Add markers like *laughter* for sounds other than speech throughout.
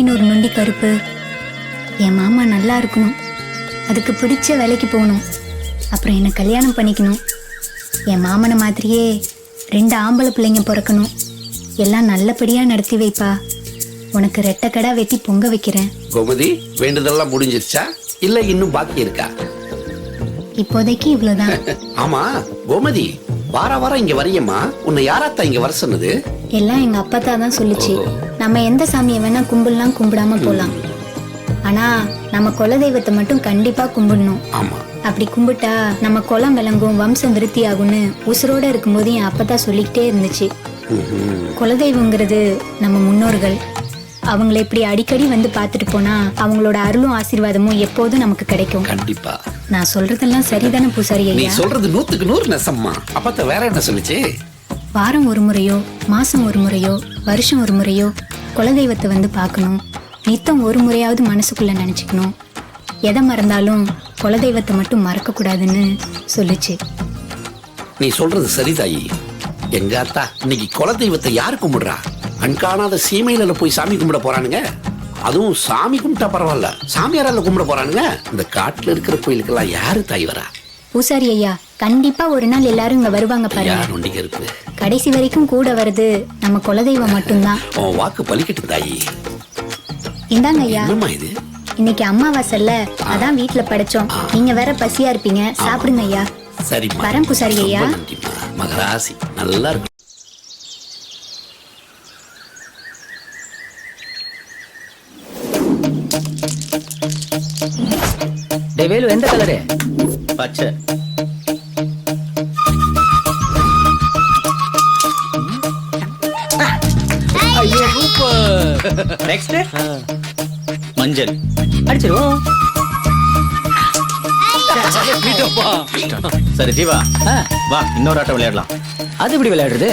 நொண்டி நூறு நொண்டி கருப்பு. என் மாமா நல்லா இருக்கணும். அதுக்கு பிடிச்ச வேலைக்கு போகணும். அப்புறம் என்னை கல்யாணம் பண்ணிக்கணும். என் மாமனை மாதிரியே ரெண்டு ஆம்பளை பிள்ளைங்க பிறக்கணும். எல்லாம் நல்லபடியாக நடத்தி வைப்பா. உனக்கு ரெட்டக்கடா வெட்டி பொங்க வைக்கிறேன். கோமதி வேண்டுதெல்லாம் முடிஞ்சிருச்சா? இல்ல இன்னும் பாக்கி இருக்கா? இப்போதைக்கு இவ்வளோதான் *laughs* ஆமா கோமதி வார வாரம் இங்க வரியம்மா உன்னை யாராத்தா இங்க வர சொன்னது? எல்லாம் எங்க அப்பத்தா தான் சொல்லுச்சு. நம்ம எந்த சாமியை வேணா கும்பிடலாம் கும்பிடாம போலாம். ஆனா நம்ம குலதெய்வத்தை மட்டும் கண்டிப்பா கும்பிடணும். அப்படி கும்பிட்டா நம்ம குலம் விளங்கும் வம்சம் விருத்தி ஆகும்னு உசுரோட இருக்கும்போது என் அப்பத்தா சொல்லிக்கிட்டே இருந்துச்சு. குலதெய்வங்கிறது நம்ம முன்னோர்கள். அவங்கள இப்படி அடிக்கடி வந்து பார்த்துட்டு போனா அவங்களோட அருளும் ஆசீர்வாதமும் எப்போதும் நமக்கு கிடைக்கும். கண்டிப்பா. நான் சொல்றதெல்லாம் சரிதானே பூசாரி நீ சொல்றது நூத்துக்கு நூறு நெசம்மா. அப்பத்த வேற என்ன சொல்லுச்சு? வாரம் ஒரு முறையோ மாசம் ஒரு முறையோ வருஷம் ஒரு முறையோ குலதெய்வத்தை வந்து பார்க்கணும். நித்தம் ஒரு முறையாவது மனசுக்குள்ள நினைச்சுக்கணும். எதை மறந்தாலும் குலதெய்வத்தை மட்டும் மறக்க கூடாதுன்னு சொல்லுச்சு. நீ சொல்றது சரிதாயி. எங்க அத்தா இன்னைக்கு குலதெய்வத்தை யாரு கும்பிடுறா? கண்காணாத சீமையில போய் சாமி கும்பிட போறானுங்க. அதுவும் சாமி கும்பிட்டா பரவாயில்ல. சாமியாரால கும்பிட போறானுங்க. இந்த காட்டுல இருக்கிற கோயிலுக்கெல்லாம் யாரு தாய் வரா? பூசாரி ஐயா கண்டிப்பா ஒரு நாள் எல்லாரும் இங்க வருவாங்க பாருங்க. யார் இருக்கு? கடைசி வரைக்கும் கூட வருது. நம்ம குலதெய்வம் மட்டும்தான். உன் வாக்கு பலிக்கட்டும் தாயி. இந்தாங்க ஐயா. என்னம்மா இது? இன்னைக்கு அம்மாவாசைல்ல அதான் வீட்ல படைச்சோம். நீங்க வேற பசியா இருப்பீங்க. சாப்பிடுங்க ஐயா. சரிம்மா. வரேன் பூசாரி ஐயா. நன்றிம்மா. மகராசி. நல்லா இருக்கு. டே வேலு எந்த கலரு பச்சை. நெக்ஸ்ட் மஞ்சள். அடிச்சிருவோம். சரி ஜீவா வா இன்னொரு ஆட்டம் விளையாடலாம். அது எப்படி விளையாடுறது?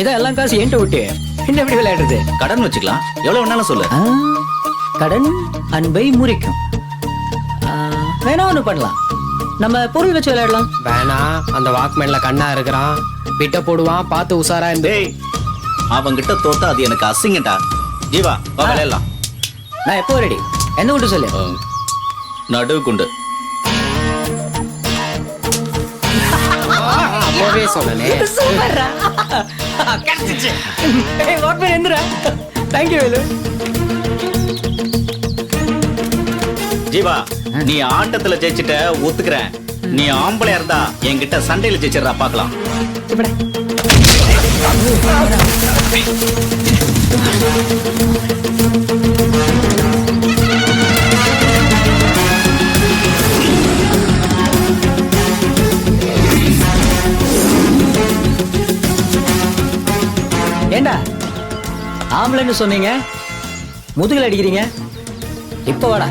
இதான் எல்லாம் காசு என்கிட்ட விட்டு. என்ன எப்படி விளையாடுறது? கடன் வச்சுக்கலாம். எவ்வளவு வேணாலும் சொல்லு. கடன் அன்பை முறிக்கும். வேணா ஒண்ணு பண்ணலாம். நம்ம பொருள் வச்சு விளையாடலாம். வேணாம் அந்த வாக்மேன்ல கண்ணா இருக்கிறான். பிட்ட போடுவான் பார்த்து உஷாரா இருந்து அவங்கிட்ட தோத்தா அது எனக்கு அசிங்கடா ஜீவா வா விளையாடலாம் நான் எப்போ ரெடி என்ன விட்டு சொல்லு நடு குண்டு அப்பவே சொல்லலே சூப்பர்ரா கிடைச்சிச்சு ஏய் Whatman Enthira thank you Velu Jeeva நீ ஆட்டத்துல ஜெயிச்சிட்ட ஒத்துக்கிறேன் நீ ஆம்பளையா இருந்தா என்கிட்ட சண்டையில ஜெயிச்சிடறா பார்க்கலாம் இப்படா ஏண்டா? ஆம்பளைன்னு சொன்னீங்க? முதுகில் அடிக்கிறீங்க? இப்போ வாடா.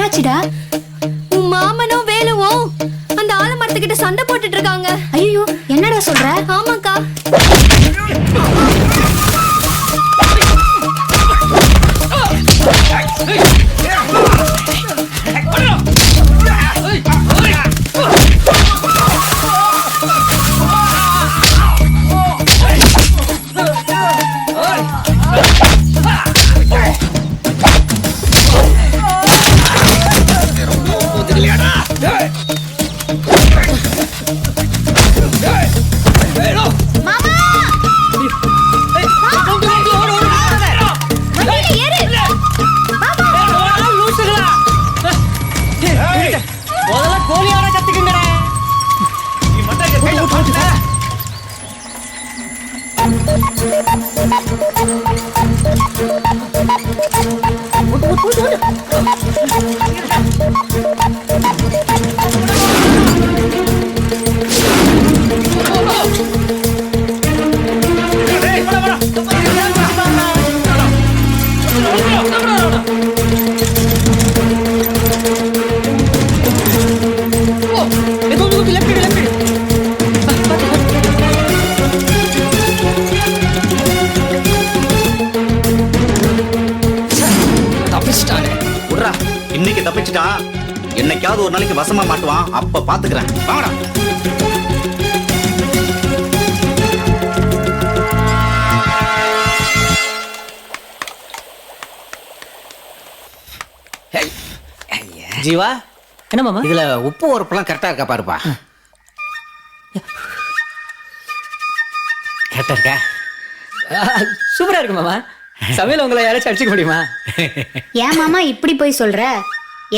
என்னாச்சுடா? என்னைக்காவது ஒரு நாளைக்கு வசமா மாட்டுவான். அப்ப பாத்துக்கிறேன். வாங்கடா. ஜீவா என்ன மாமா? இதுல உப்பு உரப்பெல்லாம் கரெக்டா இருக்கா பாருப்பா. கரெக்டா இருக்கா? சூப்பரா இருக்கு மாமா. சமையல் உங்களை யாராச்சும் அடிச்சுக்க முடியுமா? ஏன் மாமா இப்படி போய் சொல்ற?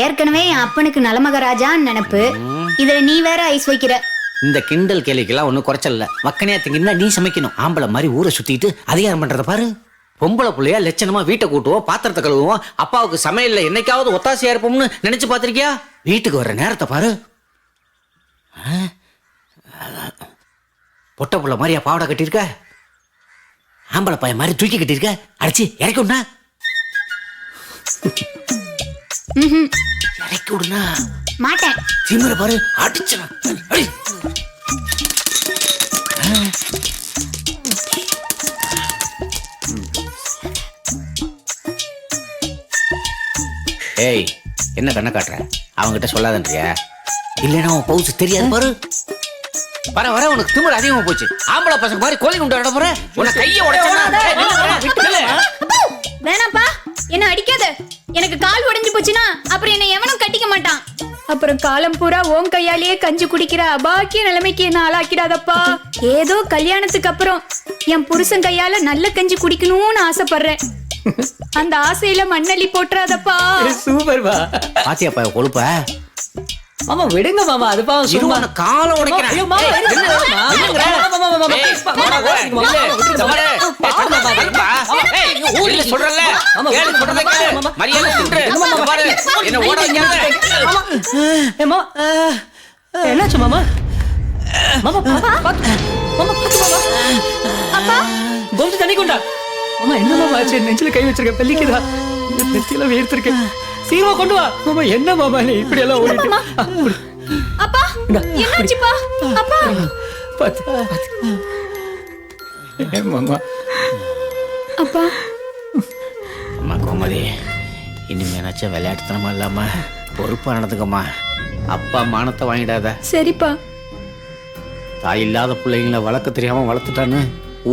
ஏற்கனவே என் அப்பனுக்கு நலமகராஜான்னு நினப்பு. இதுல நீ வேற ஐஸ் வைக்கிற. இந்த கிண்டல் கேலிக்கெல்லாம் ஒன்றும் குறைச்சல் இல்ல வக்கனையா திங்கன்னா நீ சமைக்கணும். ஆம்பளை மாதிரி ஊரை சுத்திட்டு அதிகாரம் பண்றத பாரு. பொம்பளை புள்ளையா லட்சணமா வீட்டை கூட்டுவோம் பாத்திரத்தை கழுவுவோம் அப்பாவுக்கு சமையல்ல என்னைக்காவது ஒத்தாசையா இருப்போம்னு நினைச்சு பார்த்திருக்கியா? வீட்டுக்கு வர்ற நேரத்தை பாரு? பொட்டை புள்ள மாதிரியா பாவாடை கட்டியிருக்க? ஆம்பளை பையன் மாதிரி தூக்கி கட்டியிருக்க? அடிச்சு இறக்கி இறக்கி விடுனா. மாட்டேன். திமிர பாரு அடிச்சனா அடி. ஏய் என்ன கண்ணை காட்டுற? அவன்கிட்ட சொல்லாதன்றியா? இல்லைன்னா அவன் பவுச்சு தெரியாது பாரு. வர வர உனக்கு திமிர அதிகமா போச்சு. ஆம்பளை பசங்க மாதிரி கோழி விட போற உன்னை கையை உடைச்சா அப்புறம் காலம் பூரா ஓம் கையாலேயே கஞ்சி குடிக்கிற அபாக்கிய நிலைமைக்கு என்ன ஆளாக்கிடாதப்பா. ஏதோ கல்யாணத்துக்கு அப்புறம் என் புருஷன் கையால நல்ல கஞ்சி குடிக்கணும்னு ஆசைப்படுறேன். அந்த ஆசையில மண்ணள்ளி போட்டுறாதப்பா. சூப்பர்பா பாத்தியாப்பா கொழுப்ப. மாமா விடுங்க மாமா அது பாவம் சும்மா காலை உடைக்கிறேன் மாமா, என்ன? ஊர்ல சொல்றத. மரியாதை ஓட என்னாச்சு மாமா மாமா பாத்து பாத்து மாமா பாத்து மாமா கோல்டு தண்ணி கொண்டா மாமா என்ன மாமா ஆச்சு நெஞ்சில கை வச்சிருக்க பெல்லிக்குதா நெத்தியில வேர்த்திருக்க சீக்கிரமா கொண்டு வா. மாமா என்ன மாமா நீ இப்படி எல்லாம் ஓடிட்டு அப்பா என்னாச்சுப்பா? அப்பா. பாத்து பாத்து. மாமா. அப்பா. அம்மா கோமதி இனிமேனாச்சும் விளையாட்டுத்தனமா இல்லாம பொறுப்பா நடந்துக்கம்மா. அப்பா மானத்தை வாங்கிடாத. சரிப்பா. தாய் இல்லாத பிள்ளைங்கள வளர்க்க தெரியாம வளர்த்துட்டான்னு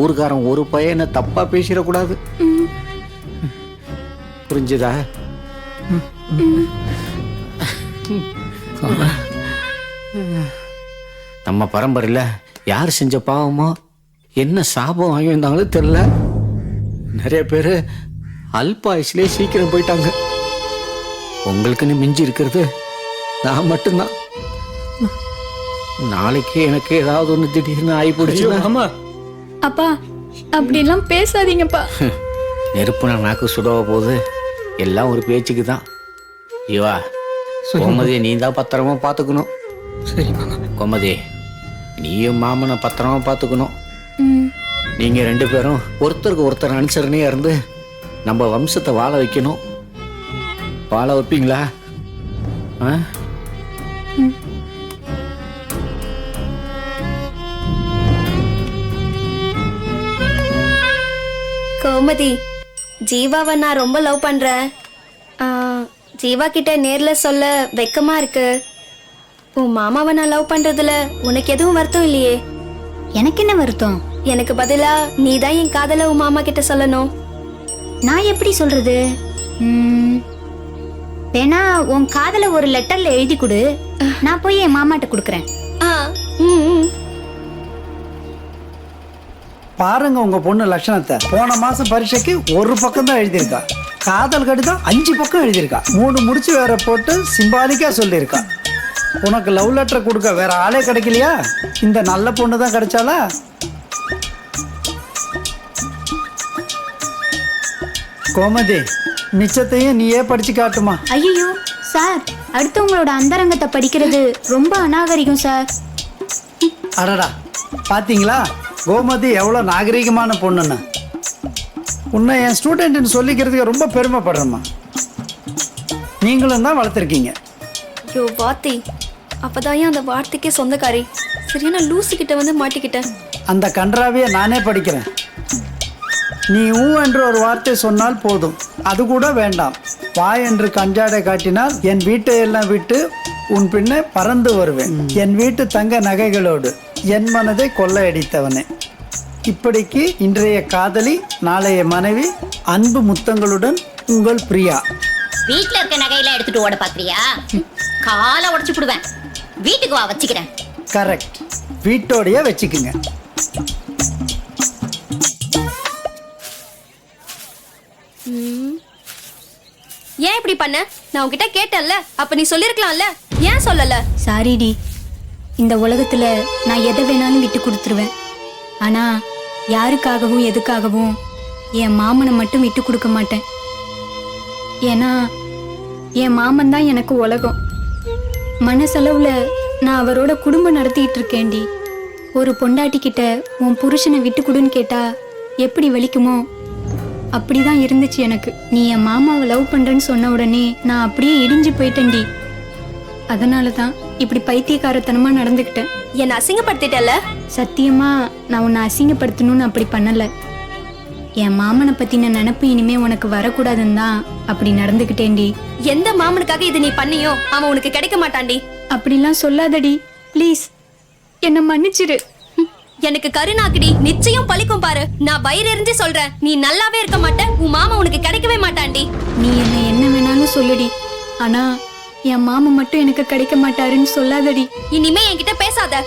ஊர்க்காரன் ஒரு பையனை தப்பா பேசிடக்கூடாது. புரிஞ்சுதா? நம்ம பரம்பரையில் யார் செஞ்ச பாவமோ என்ன சாபம் வாங்கி வந்தாங்களோ தெரில நிறைய பேர் அல்பாயுஸ்லேயே சீக்கிரம் போயிட்டாங்க. உங்களுக்குன்னு மிஞ்சி இருக்கிறது நான் மட்டும்தான். நாளைக்கு எனக்கு ஏதாவது ஒன்று திடீர்னு ஆகி ஐயோ போடுச்சுன்னா மாமா அப்பா அப்படிலாம் பேசாதீங்கப்பா. நெருப்புனா நாக்கு சுடவ போகுது. எல்லாம் ஒரு பேச்சுக்கு தான் ஜீவா கோமதியை நீ தான் பத்திரமா பார்த்துக்கணும். சரி கோமதி நீயும் மாமனை பத்திரமா பார்த்துக்கணும். ம். நீங்க ரெண்டு பேரும் ஒருத்தருக்கு ஒருத்தர் அனுசரணையா இருந்து நம்ம வம்சத்தை வாழ வைக்கணும். வாழ வைப்பீங்களா? ஆ? கோமதி ஜீவாவை நான் ரொம்ப லவ் பண்றேன். ஆ, ஜீவா கிட்ட நேர்ல சொல்ல வெக்கமா இருக்கு. உன் மாமாவை நான் லவ் பண்றதுல உனக்கு எதுவும் வருத்தம் இல்லையே? எனக்கு என்ன வருத்தம்? எனக்கு பதிலா நீ தான் என் காதல உன் மாமா கிட்ட சொல்லணும். நான் எப்படி சொல்றது? ம், வேணா உன் காதல ஒரு லெட்டர்ல எழுதி கொடு. நான் போய் என் மாமாட்ட கொடுக்குறேன். ஆ ம். பாருங்க உங்க பொண்ணு லட்சணத்தை. போன மாசம் பரீட்சைக்கு ஒரு பக்கம் தான் எழுதியிருக்கா. காதல் கடிதம் அஞ்சு பக்கம் எழுதியிருக்கா. மூணு முடிச்சு வேற போட்டு சிம்பாலிக்கா சொல்லியிருக்கா. உனக்கு லவ் லெட்டர் கொடுக்க வேற ஆளே கிடைக்கலையா? இந்த நல்ல பொண்ணு தான் கிடைச்சாலா கோமதி மிச்சத்தையும் நீயே படிச்சு காட்டுமா. ஐயோ சார் அடுத்தவங்களோட அந்தரங்கத்தை படிக்கிறது ரொம்ப அநாகரிகம் சார். அடடா பாத்தீங்களா? கோமதி எவ்வளோ நாகரிகமான பொண்ணுன்னு. உன்னை என் ஸ்டூடெண்ட்னு சொல்லிக்கிறதுக்கு ரொம்ப பெருமைப்படுறேம்மா. நீங்களும் தான் வளர்த்துருக்கீங்க. ஐயோ வாத்தி அப்பதான் ஏன் அந்த வார்த்தைக்கே சொந்தக்காரி? சரியான லூசு கிட்ட வந்து மாட்டிக்கிட்டேன் அந்த கன்றாவியை நானே படிக்கிறேன். நீ ஊ என்று ஒரு வார்த்தை சொன்னால் போதும். அது கூட வேண்டாம். வா என்று கஞ்சாடை காட்டினால் என் வீட்டை எல்லாம் விட்டு உன் பின்னே பறந்து வருவேன். என் வீட்டு தங்க நகைகளோடு. என் மனதை கொள்ளையடித்தவனே. இப்படிக்கு இன்றைய காதலி நாளைய மனைவி அன்பு முத்தங்களுடன் உங்கள் பிரியா. வீட்ல இருக்க நகையெல்லாம் எடுத்துட்டு ஓட பாக்குறியா? காலை உடைச்சு விடுவேன் வீட்டுக்கு வா வச்சுக்கிறேன். கரெக்ட். வீட்டோடையே வச்சுக்குங்க. ஏன் இப்படி பண்ண? நான் உன்கிட்ட கேட்டேன்ல. அப்ப நீ சொல்லிருக்கலாம்ல. ஏன் சொல்லல? சாரிடி. இந்த உலகத்துல நான் எதை வேணாலும் விட்டு கொடுத்துருவேன். ஆனா யாருக்காகவும் எதுக்காகவும் என் மாமனை மட்டும் விட்டு கொடுக்க மாட்டேன். ஏன்னா என் மாமன் தான் எனக்கு உலகம். மனசளவுல நான் அவரோட குடும்பம் நடத்திட்டு இருக்கேன்டி. ஒரு பொண்டாட்டி கிட்ட உன் புருஷனை விட்டு கொடுன்னு கேட்டா எப்படி வலிக்குமோ? அப்படிதான் இருந்துச்சு எனக்கு. நீ என் மாமாவை லவ் பண்றேன்னு சொன்ன உடனே நான் அப்படியே இடிஞ்சு போயிட்டேன்டி. அதனால தான் இப்படி பைத்தியக்காரத்தனமா நடந்துக்கிட்டேன். என்ன அசிங்கப்படுத்திட்டல சத்தியமா நான் உன்னை அசிங்கப்படுத்தணும்னு அப்படி பண்ணல. என் மாமனை பத்தின நினப்பு இனிமே உனக்கு வரக்கூடாதுன்னு தான் அப்படி நடந்துக்கிட்டேன்டி. எந்த மாமனுக்காக இது நீ பண்ணியோ? அவன் உனக்கு கிடைக்க மாட்டான்டி. அப்படிலாம் சொல்லாதடி ப்ளீஸ். என்னை மன்னிச்சிரு. எனக்கு கருணாக்குடி நிச்சயம் பழிக்கும் பாரு. நான் வயிறு எரிஞ்சு சொல்றேன். நீ நல்லாவே இருக்க மாட்ட. உன் மாமா உனக்கு கிடைக்கவே மாட்டான்டி. நீ என்ன என்ன வேணாலும் சொல்லுடி. ஆனா என் மாமா மட்டும் எனக்கு கிடைக்க மாட்டாருன்னு சொல்லாதடி. இனிமே என்கிட்ட பேசாத.